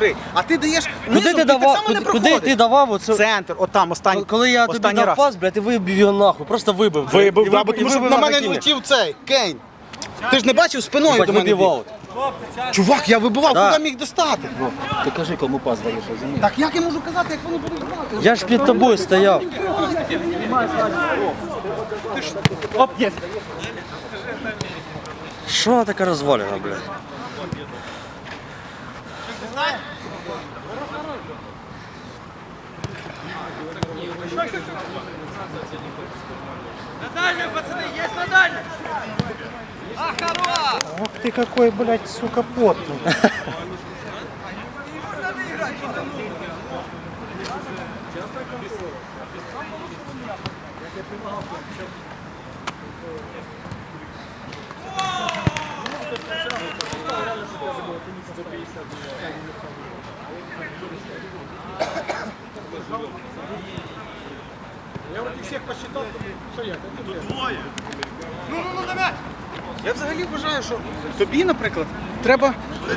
тракторист. А ти даєш низом, ти, давав, так само не куди, ти давав оце? Центр, отам, останній Коли я тобі останній дав пас, блядь, ти вибив його нахуй, просто вибив. блядь. Вибив, І вибив на мене Арлекіна. летів цей Кейн. Ти ж не бачив спиною Бать, до мене. Чувак, я вибивав, Да. куди міг достати? Ти кажи, кому пас даєш, розумієш? Так як я можу казати, як вони будуть грати? Я ж під тобою стояв. Оп, є. Що вона така розвалена, блядь? дальнем, пацаны, есть на дальнем! А, хорош! Ох ты какой, блядь, сука, потный. Thank you. Я от їх всіх посчитав, що я? Тут Двоє. Ну, ну, ну, давай! Я взагалі вважаю, що тобі, наприклад, треба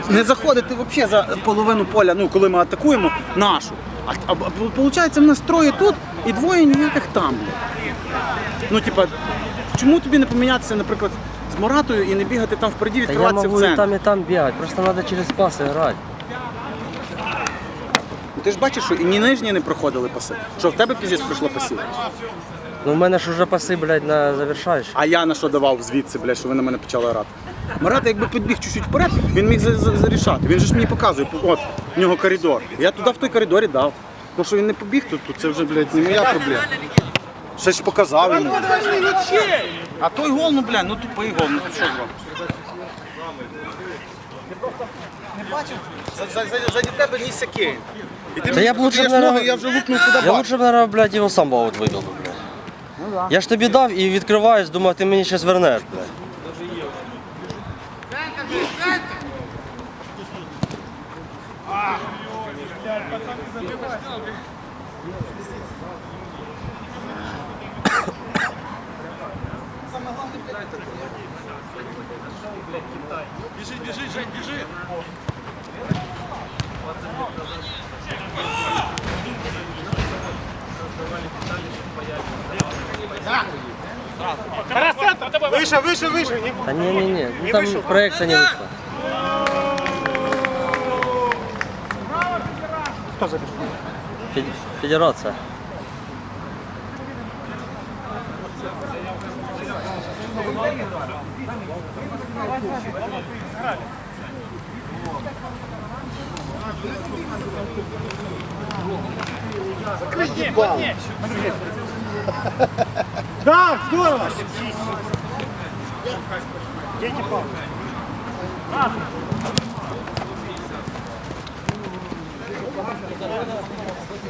не заходити взагалі за половину поля, ну коли ми атакуємо, нашу. А, а, а виходить, в нас троє тут і двоє ніяких там. Ну, типа, чому тобі не помінятися, наприклад, з Моратою і не бігати там впереді, Та я відкриватися в можу і там, і там бігати, просто треба через паси грати. Ну, ти ж бачиш, що і ні нижні не проходили паси. Що в тебе пізніше пройшло пасів? Ну в мене ж вже паси, блядь, на завершаєш. А я на що давав звідси, блядь, що ви на мене почали орати. Марат, якби підбіг чуть-чуть вперед, він міг зарішати. Він же ж мені показує, от в нього коридор. Я туди в той коридорі дав. Тому ну, що він не побіг, то, це вже, блядь, не моя проблема. Ще ж показав йому. А той гол, ну блядь, ну тупий гол, ну що зробиш? Не бачив? За, за, за, заді тебе нісся Кейн. Да я б лучше б, наверное, я вже лукнув туди Я лучше б, наверное, блядь, його сам баут видав, би, блядь. Ну я ж тобі дав і відкриваюсь, думаю, ти мені щось вернеш, блядь. Біжи, біжи, Жень, біжи. Тарас, центр! Выше, выше, выше! Не, Да не, не, не, ну там проекция не вышла. Кто забил? Фе- Федерация. Сыграли. Закрыть ебал. Да, здорово. Дети пал.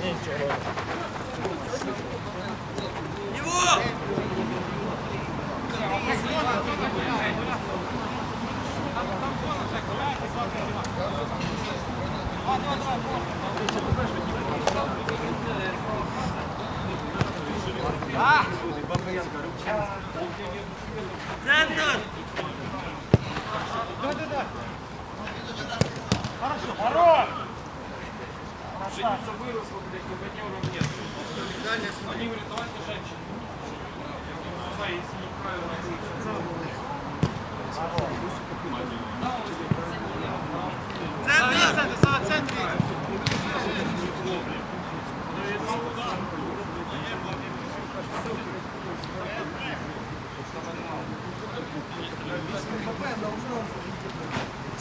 Ничего. Центр! Да, да, да. Хорошо, ворон! Пшеница выросла, блядь, ни в одном нет. Они вылетают и женщины. Если неправильно, то... Ворон.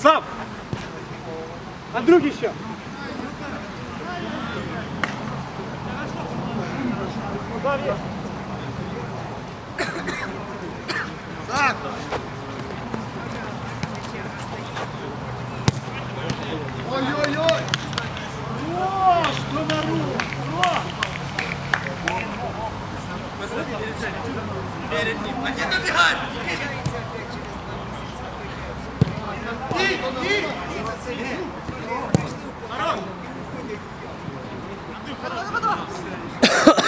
Слав! Андрюк еще! Так! Ой-ой-ой! О, что на руку! Перед ним! Один а набегает!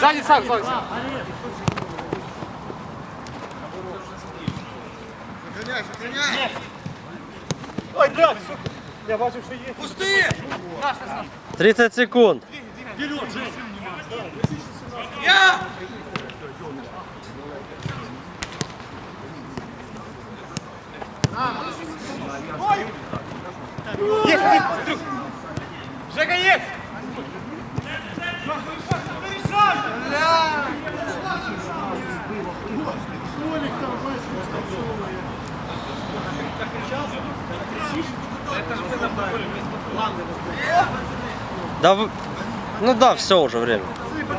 Сзади сам, сзади сам. Сохраняй, сохраняй. Ой, драть, сука. Я бачу, що є. Пусти! 30 секунд. Я! Ой! Есть, есть, Жека, есть! Да, ну да, все уже время.